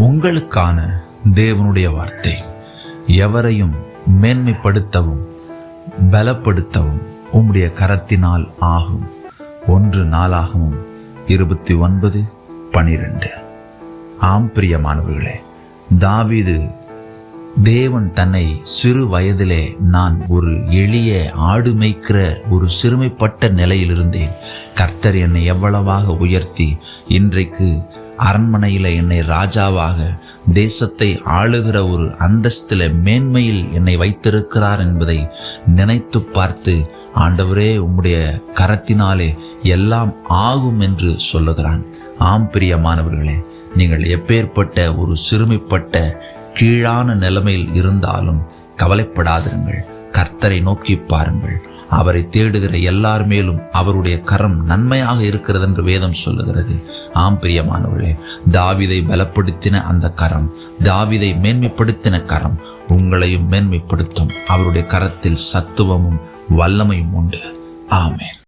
உங்களுக்கான தேவனுடைய வார்த்தை. எவரையும் மேன்மைப்படுத்தவும் பலப்படுத்தவும் உம்முடைய கரத்தினால் ஆகும். ஒன்று நாளாகவும் இருபத்தி ஒன்பது பனிரெண்டு. ஆம் பிரியமானவர்களே தாவிது தேவன் தன்னை சிறு வயதிலே நான் ஒரு எளிய ஆடு மேய்க்கிற ஒரு சிறுமைப்பட்ட நிலையில் இருந்தேன் கர்த்தர் என்னை எவ்வளவாக உயர்த்தி இன்றைக்கு அரண்மனையில் என்னை ராஜாவாக தேசத்தை ஆளுகிற ஒரு அந்தஸ்தில மேன்மையில் என்னை வைத்திருக்கிறார் என்பதை நினைத்து பார்த்து ஆண்டவரே உம்முடைய கரத்தினாலே எல்லாம் ஆகும் என்று சொல்லுகிறான். ஆம் பிரியமானவர்களே நீங்கள் எப்பேற்பட்ட ஒரு சிறுமைப்பட்ட கீழான நிலைமையில் இருந்தாலும் கவலைப்படாதிருங்கள். கர்த்தரை நோக்கி பாருங்கள். அவரை தேடுகிற எல்லார் மேலும் அவருடைய கரம் நன்மையாக இருக்கிறது என்று வேதம் சொல்லுகிறது. ஆம் பிரியமானவர்களே தாவிதை பலப்படுத்தின அந்த கரம் தாவிதை மேன்மைப்படுத்தின கரம் உங்களையும் மேன்மைப்படுத்தும். அவருடைய கரத்தில் சத்துவமும் வல்லமையும் உண்டு. ஆமேன்.